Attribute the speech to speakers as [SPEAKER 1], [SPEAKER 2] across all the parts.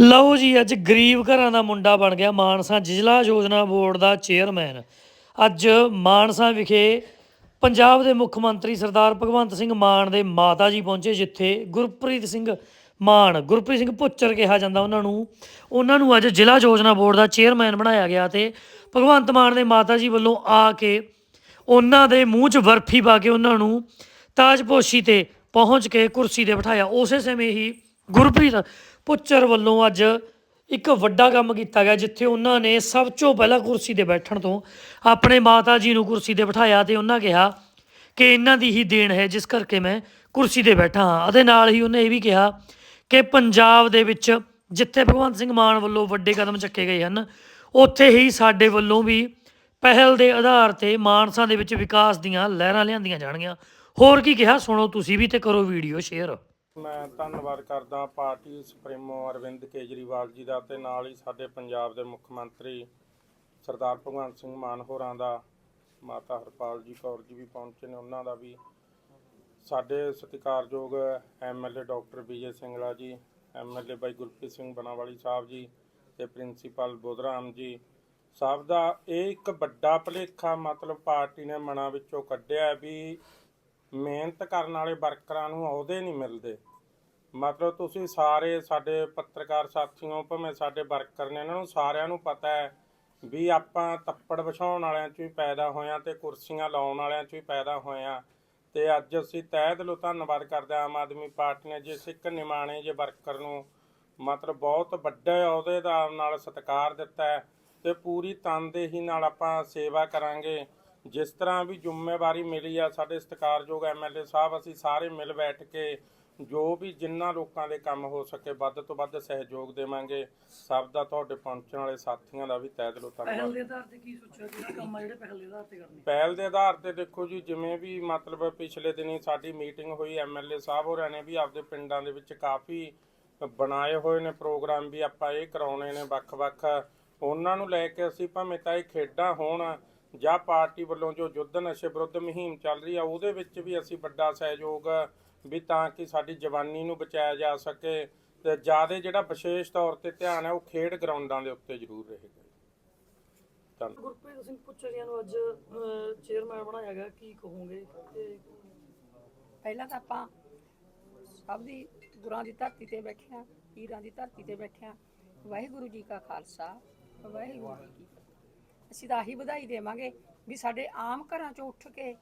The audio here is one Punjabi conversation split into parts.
[SPEAKER 1] ਲਓ ਜੀ, ਅੱਜ ਗਰੀਬ ਘਰਾਂ ਦਾ ਮੁੰਡਾ ਬਣ ਗਿਆ ਮਾਨਸਾ ਜ਼ਿਲ੍ਹਾ ਯੋਜਨਾ ਬੋਰਡ ਦਾ ਚੇਅਰਮੈਨ। ਅੱਜ ਮਾਨਸਾ ਵਿਖੇ ਪੰਜਾਬ ਦੇ ਮੁੱਖ ਮੰਤਰੀ ਸਰਦਾਰ ਭਗਵੰਤ ਸਿੰਘ ਮਾਨ ਦੇ ਮਾਤਾ ਜੀ ਪਹੁੰਚੇ, ਜਿੱਥੇ ਗੁਰਪ੍ਰੀਤ ਸਿੰਘ ਮਾਨ, ਗੁਰਪ੍ਰੀਤ ਸਿੰਘ ਭੁੱਚਰ ਕਿਹਾ ਜਾਂਦਾ ਉਹਨਾਂ ਨੂੰ। ਉਹਨਾਂ ਨੂੰ ਅੱਜ ਜ਼ਿਲ੍ਹਾ ਯੋਜਨਾ ਬੋਰਡ ਦਾ ਚੇਅਰਮੈਨ ਬਣਾਇਆ ਗਿਆ ਤੇ ਭਗਵੰਤ ਮਾਨ ਦੇ ਮਾਤਾ ਜੀ ਵੱਲੋਂ ਆ ਕੇ ਉਹਨਾਂ ਦੇ ਮੂੰਹ 'ਚ ਬਰਫੀ ਪਾ ਕੇ ਉਹਨਾਂ ਨੂੰ ਤਾਜਪੋਸ਼ੀ ਤੇ ਪਹੁੰਚ ਕੇ ਕੁਰਸੀ ਤੇ ਬਿਠਾਇਆ। ਉਸੇ ਸਮੇਂ ਹੀ ਗੁਰਪ੍ਰੀਤ ਪੁੱਚਰ ਵੱਲੋਂ ਅੱਜ ਇੱਕ ਵੱਡਾ ਕੰਮ ਕੀਤਾ ਗਿਆ, ਜਿੱਥੇ ਉਹਨਾਂ ਨੇ ਸਭ ਤੋਂ ਪਹਿਲਾਂ ਕੁਰਸੀ ਤੇ ਬੈਠਣ ਤੋਂ ਆਪਣੇ ਮਾਤਾ ਜੀ ਨੂੰ ਕੁਰਸੀ ਤੇ ਬਿਠਾਇਆ ਤੇ ਉਹਨਾਂ ਕਿਹਾ ਕਿ ਇਹਨਾਂ ਦੀ ਹੀ ਦੇਣ ਹੈ, ਜਿਸ ਕਰਕੇ ਮੈਂ ਕੁਰਸੀ ਤੇ ਬੈਠਾ ਹਾਂ। ਅਤੇ ਨਾਲ ਹੀ ਉਹਨੇ ਇਹ ਵੀ ਕਿਹਾ ਕਿ ਪੰਜਾਬ ਦੇ ਵਿੱਚ ਜਿੱਥੇ ਭਗਵੰਤ ਸਿੰਘ ਮਾਨ ਵੱਲੋਂ ਵੱਡੇ ਕਦਮ ਚੱਕੇ ਗਏ ਹਨ, ਉੱਥੇ ਹੀ ਸਾਡੇ ਵੱਲੋਂ ਵੀ ਪਹਿਲ ਦੇ ਆਧਾਰ ਤੇ ਮਾਨਸਾ ਦੇ ਵਿੱਚ ਵਿਕਾਸ ਦੀਆਂ ਲਹਿਰਾਂ ਲਿਆਂਦੀਆਂ ਜਾਣਗੀਆਂ। ਹੋਰ ਕੀ ਕਿਹਾ, ਸੁਣੋ ਤੁਸੀਂ ਵੀ ਤੇ ਕਰੋ ਵੀਡੀਓ ਸ਼ੇਅਰ।
[SPEAKER 2] ਮੈਂ ਧੰਨਵਾਦ ਕਰਦਾ ਪਾਰਟੀ ਸੁਪਰੀਮੋ ਅਰਵਿੰਦ ਕੇਜਰੀਵਾਲ ਜੀ ਦਾ ਤੇ ਨਾਲ ਹੀ ਸਾਡੇ ਪੰਜਾਬ ਦੇ ਮੁੱਖ ਮੰਤਰੀ ਸਰਦਾਰ ਭਗਵੰਤ ਸਿੰਘ ਮਾਨ ਹੋਰਾਂ ਦਾ, ਮਾਤਾ ਹਰਪਾਲ ਜੀ ਕੌਰ ਜੀ ਵੀ ਪਹੁੰਚੇ ਨੇ, ਉਹਨਾਂ ਦਾ ਵੀ। ਸਾਡੇ ਸਤਿਕਾਰਯੋਗ MLA doctor Vijay Singla ji MLA ਬਾਈ ਗੁਰਪ੍ਰੀਤ ਸਿੰਘ ਬਨਾਵਾਲੀ ਸਾਹਿਬ ਜੀ ਤੇ ਪ੍ਰਿੰਸੀਪਲ ਬੋਧਰਾਮ ਜੀ। ਸਭ ਦਾ ਇਹ ਇੱਕ ਵੱਡਾ ਭੁਲੇਖਾ ਮਤਲਬ ਪਾਰਟੀ ਨੇ ਮਨਾਂ ਵਿੱਚੋਂ ਕੱਢਿਆ ਵੀ ਮਿਹਨਤ ਕਰਨ ਵਾਲੇ ਵਰਕਰਾਂ ਨੂੰ ਅਹੁਦੇ ਨਹੀਂ ਮਿਲਦੇ। ਮਤਲਬ ਤੁਸੀਂ ਸਾਰੇ ਸਾਡੇ ਪੱਤਰਕਾਰ ਸਾਥੀਓ, ਭਾਵੇਂ ਸਾਡੇ ਵਰਕਰ ਨੇ, ਇਹਨਾਂ ਨੂੰ ਸਾਰਿਆਂ ਨੂੰ ਪਤਾ ਹੈ ਵੀ ਆਪਾਂ ਤੱਪੜ ਵਿਛਾਉਣ ਵਾਲਿਆਂ 'ਚ ਵੀ ਪੈਦਾ ਹੋਇਆਂ ਤੇ ਕੁਰਸੀਆਂ ਲਾਉਣ ਵਾਲਿਆਂ 'ਚ ਵੀ ਪੈਦਾ ਹੋਇਆਂ ਤੇ ਅੱਜ ਅਸੀਂ ਤਹਿ ਦਿਲੋਂ ਧੰਨਵਾਦ ਕਰਦੇ ਹਾਂ ਆਮ ਆਦਮੀ ਪਾਰਟੀ ਨੇ, ਜਿਸ ਇੱਕ ਨਿਮਾਣੇ ਜੇ ਵਰਕਰ ਨੂੰ ਮਤਲਬ ਬਹੁਤ ਵੱਡੇ ਅਹੁਦੇਦਾਰ ਨਾਲ ਸਤਿਕਾਰ ਦਿੱਤਾ ਹੈ ਤੇ ਪੂਰੀ ਤਨਦੇਹੀ ਨਾਲ ਆਪਾਂ ਸੇਵਾ ਕਰਾਂਗੇ। ਜਿਸ ਤਰ੍ਹਾਂ ਵੀ ਜ਼ਿੰਮੇਵਾਰੀ ਮਿਲੀ ਆ ਸਾਡੇ ਸਤਿਕਾਰਯੋਗ ਐਮਐਲਏ ਸਾਹਿਬ ਅਸੀਂ ਸਾਰੇ ਮਿਲ ਬੈਠ ਕੇ ਜੋ ਵੀ ਜਿੰਨਾ ਲੋਕਾਂ ਦੇ ਕੰਮ ਹੋ ਸਕੇ ਵੱਧ ਤੋਂ ਵੱਧ ਸਹਿਯੋਗ ਦੇਵਾਂਗੇ। ਸਭ ਦਾ ਤੁਹਾਡੇ ਪਹੁੰਚਣ ਵਾਲੇ ਸਾਥੀਆਂ ਦਾ ਵੀ ਤਹਿ ਦਿਲੋਂ ਧੰਨਵਾਦ।
[SPEAKER 1] ਦੇ ਆਧਾਰ ਤੇ ਕੀ ਸੋਚਿਆ ਕਿ ਕੰਮ ਆ ਜਿਹੜੇ ਪਹਿਲ ਦੇ ਆਧਾਰ ਤੇ ਕਰਨੇ।
[SPEAKER 2] ਪਹਿਲ ਦੇ ਆਧਾਰ ਤੇ ਦੇਖੋ ਜੀ ਜਿਵੇਂ ਵੀ ਮਤਲਬ ਪਿਛਲੇ ਦਿਨੀ ਸਾਡੀ ਮੀਟਿੰਗ ਹੋਈ ਐਮਐਲਏ ਸਾਹਿਬ ਹੋਰਾਂ ਨੇ ਵੀ ਆਪਦੇ ਪਿੰਡਾਂ ਦੇ ਵਿੱਚ ਕਾਫੀ ਬਣਾਏ ਹੋਏ ਨੇ ਪ੍ਰੋਗਰਾਮ ਵੀ ਆਪਾਂ ਇਹ ਕਰਾਉਣੇ ਨੇ ਵੱਖ-ਵੱਖ। ਉਹਨਾਂ ਨੂੰ ਲੈ ਕੇ ਅਸੀਂ ਭਾਵੇਂ ਤਾਂ ਇਹ ਖੇਡਾਂ ਹੋਣ ਜਾਂ ਪਾਰਟੀ ਵੱਲੋਂ ਜੋ ਯੁੱਧ ਨਸ਼ੇ ਵਿਰੁੱਧ ਮੁਹਿੰਮ ਚੱਲ ਰਹੀ ਆ ਉਹਦੇ ਵਿੱਚ ਵੀ ਅਸੀਂ ਵੱਡਾ ਸਹਿਯੋਗ ਵੀ ਤਾਂ ਕਿ ਸਾਡੀ ਜਵਾਨੀ ਨੂੰ ਬਚਾਇਆ ਜਾ ਸਕੇ ਤੇ ਜ਼ਿਆਦਾ ਜਿਹੜਾ ਵਿਸ਼ੇਸ਼ ਤੌਰ ਤੇ ਧਿਆਨ ਹੈ ਉਹ ਖੇਡ ਗਰਾਊਂਡਾਂ ਦੇ ਉੱਤੇ ਜ਼ਰੂਰ ਰਹੇਗਾ ਧੰਨਵਾਦ
[SPEAKER 1] ਗੁਰਪ੍ਰੀਤ ਸਿੰਘ ਪੁੱਚਰੀਆਂ ਨੂੰ ਅੱਜ ਚੇਅਰਮੈਨ ਬਣਾਇਆ ਗਿਆ ਕੀ ਕਹੋਗੇ? ਤੇ
[SPEAKER 3] ਪਹਿਲਾਂ ਤਾਂ ਆਪਾਂ ਸਭ ਦੀ ਗੁਰਾਂ ਦੀ ਧਰਤੀ ਤੇ ਬੈਠੇ ਹਾਂ ਪੀਰਾਂ ਦੀ ਧਰਤੀ ਤੇ ਬੈਠੇ ਹਾਂ। ਵਾਹਿਗੁਰੂ ਜੀ ਕਾ ਖਾਲਸਾ ਵਾਹਿਗੁਰੂ ਜੀ ਕੀ ਫਤਿਹ। ਅਸੀਂ ਤਾਂ ਆਹੀ ਵਧਾਈ ਦੇਵਾਂਗੇ ਵੀ ਸਾਡੇ ਆਮ ਘਰਾਂ ਚੋਂ ਉੱਠ ਕੇ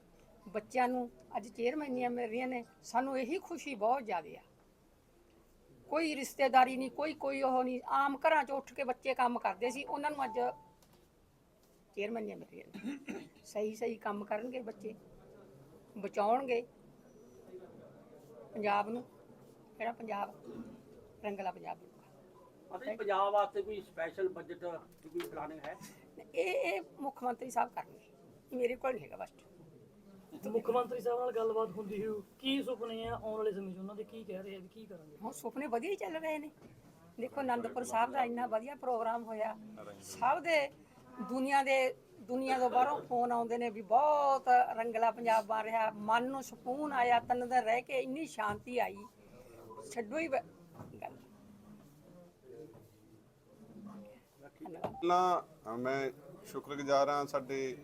[SPEAKER 3] ਬੱਚਿਆਂ ਨੂੰ ਅੱਜ ਚੇਅਰਮੈਨੀਆਂ ਮਿਲ ਰਹੀਆਂ ਨੇ, ਸਾਨੂੰ ਇਹੀ ਖੁਸ਼ੀ ਬਹੁਤ ਜ਼ਿਆਦਾ ਆ। ਕੋਈ ਰਿਸ਼ਤੇਦਾਰੀ ਨਹੀਂ, ਕੋਈ ਕੋਈ ਉਹ ਨਹੀਂ, ਆਮ ਘਰਾਂ ਚੋਂ ਉੱਠ ਕੇ ਬੱਚੇ ਕੰਮ ਕਰਦੇ ਸੀ, ਉਹਨਾਂ ਨੂੰ ਅੱਜ ਚੇਅਰਮੈਨੀਆਂ ਮਿਲ ਰਹੀਆਂ ਨੇ। ਸਹੀ ਸਹੀ ਕੰਮ ਕਰਨਗੇ ਬੱਚੇ, ਬਚਾਉਣਗੇ ਪੰਜਾਬ ਨੂੰ। ਜਿਹੜਾ ਪੰਜਾਬ? ਰੰਗਲਾ ਪੰਜਾਬ। ਬਣੂਗਾ
[SPEAKER 4] ਅਤੇ ਪੰਜਾਬ ਵਾਸਤੇ ਕੋਈ ਸਪੈਸ਼ਲ ਬਜਟ ਕੋਈ ਪਲਾਨਿੰਗ ਹੈ?
[SPEAKER 3] ਇਹ ਇਹ ਮੁੱਖ ਮੰਤਰੀ ਸਾਹਿਬ ਕਰਨਗੇ। ਇਹ ਮੇਰੇ ਕੋਲ ਨਹੀਂ ਹੈਗਾ ਬਸ।
[SPEAKER 1] ਮੁੱਖ ਮੰਤਰੀ ਸਾਹਿਬ ਨਾਲ ਗੱਲਬਾਤ ਹੁੰਦੀ ਹੋਊ ਕੀ ਸੁਪਨੇ ਆ ਆਉਣ ਵਾਲੇ ਸਮੇਂ 'ਚ? ਉਹਨਾਂ ਦੇ ਕੀ ਕਹਿ ਰਹੇ ਆ ਵੀ ਕੀ ਕਰਾਂਗੇ?
[SPEAKER 3] ਹੁਣ ਸੁਪਨੇ ਵਧੀਆ ਹੀ ਚੱਲ ਰਹੇ ਨੇ। ਦੇਖੋ ਆਨੰਦਪੁਰ ਸਾਹਿਬ ਦਾ ਇੰਨਾ ਵਧੀਆ ਪ੍ਰੋਗਰਾਮ ਹੋਇਆ। ਸਭ ਦੇ ਦੁਨੀਆ ਦੇ ਦੁਨੀਆ ਤੋਂ ਬਾਹਰੋਂ ਫੋਨ ਆਉਂਦੇ ਨੇ ਵੀ ਬਹੁਤ ਰੰਗਲਾ ਪੰਜਾਬ ਬਣ ਰਿਹਾ। ਮਨ ਨੂੰ ਸਕੂਨ ਆਇਆ ਤਨ ਦਿਨ ਰਹਿ ਕੇ ਇੰਨੀ ਸ਼ਾਂਤੀ ਆਈ। ਛੱਡੋ ਹੀ ਬ- ਗੱਲ ਧੰਨਵਾਦ
[SPEAKER 5] ਪਹਿਲਾਂ ਮੈਂ ਸ਼ੁਕਰਗੁਜ਼ਾਰ ਹਾਂ ਸਾਡੇ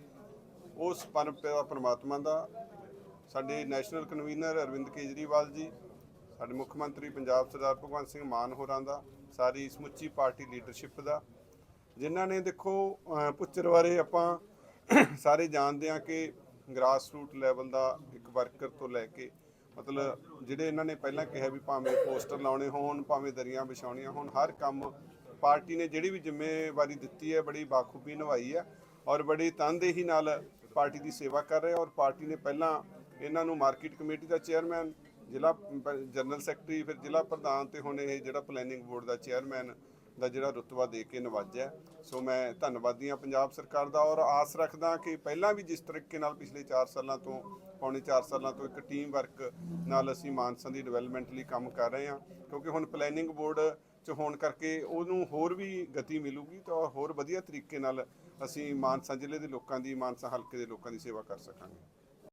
[SPEAKER 5] ਉਸ ਪਰਮ ਪਿਤਾ ਪ੍ਰਮਾਤਮਾ ਦਾ, ਸਾਡੇ ਨੈਸ਼ਨਲ ਕਨਵੀਨਰ ਅਰਵਿੰਦ ਕੇਜਰੀਵਾਲ ਜੀ, ਸਾਡੇ ਮੁੱਖ ਮੰਤਰੀ ਪੰਜਾਬ ਸਰਦਾਰ ਭਗਵੰਤ ਸਿੰਘ ਮਾਨ ਹੋਰਾਂ ਦਾ, ਸਾਰੀ ਸਮੁੱਚੀ ਪਾਰਟੀ ਲੀਡਰਸ਼ਿਪ ਦਾ, ਜਿਨ੍ਹਾਂ ਨੇ ਦੇਖੋ, ਅਹ ਪੁੱਚਰ ਬਾਰੇ ਆਪਾਂ ਸਾਰੇ ਜਾਣਦੇ ਹਾਂ ਕਿ ਗ੍ਰਾਸ ਰੂਟ ਲੈਵਲ ਦਾ ਇੱਕ ਵਰਕਰ ਤੋਂ ਲੈ ਕੇ, ਮਤਲਬ ਜਿਹੜੇ ਇਹਨਾਂ ਨੇ ਪਹਿਲਾਂ ਕਿਹਾ ਵੀ ਭਾਵੇਂ ਪੋਸਟਰ ਲਾਉਣੇ ਹੋਣ, ਭਾਵੇਂ ਦਰੀਆਂ ਵਿਛਾਉਣੀਆਂ ਹੋਣ, ਹਰ ਕੰਮ ਪਾਰਟੀ ਨੇ ਜਿਹੜੀ ਵੀ ਜ਼ਿੰਮੇਵਾਰੀ ਦਿੱਤੀ ਹੈ, ਬੜੀ ਬਾਖੂਬੀ ਨਿਭਾਈ ਹੈ ਔਰ ਬੜੀ ਤਨਦੇਹੀ ਨਾਲ ਪਾਰਟੀ ਦੀ ਸੇਵਾ ਕਰ ਰਹੇ ਔਰ ਪਾਰਟੀ ਨੇ ਪਹਿਲਾਂ ਇਹਨਾਂ ਨੂੰ ਮਾਰਕੀਟ ਕਮੇਟੀ ਦਾ ਚੇਅਰਮੈਨ, ਜ਼ਿਲ੍ਹਾ ਪ- ਜਨਰਲ ਸੈਕਟਰੀ, ਫਿਰ ਜ਼ਿਲ੍ਹਾ ਪ੍ਰਧਾਨ ਤੇ ਹੁਣ ਇਹ ਜਿਹੜਾ ਪਲੈਨਿੰਗ ਬੋਰਡ ਦਾ ਚੇਅਰਮੈਨ ਦਾ ਜਿਹੜਾ ਰੁਤਬਾ ਦੇ ਕੇ ਨਵਾਜਿਆ ਸੋ ਮੈਂ ਧੰਨਵਾਦੀ ਹਾਂ ਪੰਜਾਬ ਸਰਕਾਰ ਦਾ ਔਰ ਆਸ ਰੱਖਦਾ ਕਿ ਪਹਿਲਾਂ ਵੀ ਜਿਸ ਤਰੀਕੇ ਨਾਲ ਪਿਛਲੇ 4 ਸਾਲਾਂ ਤੋਂ, ਪੌਣੇ 4 ਸਾਲਾਂ ਤੋਂ ਇੱਕ ਟੀਮ ਵਰਕ ਨਾਲ ਅਸੀਂ ਮਾਨਸਾ ਦੀ ਡਿਵੈਲਪਮੈਂਟ ਲਈ ਕੰਮ ਕਰ ਰਹੇ ਹਾਂ। ਕਿਉਂਕਿ ਹੁਣ ਪਲੈਨਿੰਗ ਬੋਰਡ ਚ ਹੋਣ ਕਰਕੇ ਉਹਨੂੰ ਹੋਰ ਵੀ ਗਤੀ ਮਿਲੂਗੀ ਤਾਂ ਹੋਰ ਵਧੀਆ ਤਰੀਕੇ ਨਾਲ ਅਸੀਂ ਮਾਨਸਾ ਜ਼ਿਲ੍ਹੇ ਦੇ ਲੋਕਾਂ ਦੀ, ਮਾਨਸਾ ਹਲਕੇ ਦੇ ਲੋਕਾਂ ਦੀ ਸੇਵਾ ਕਰ ਸਕਾਂਗੇ।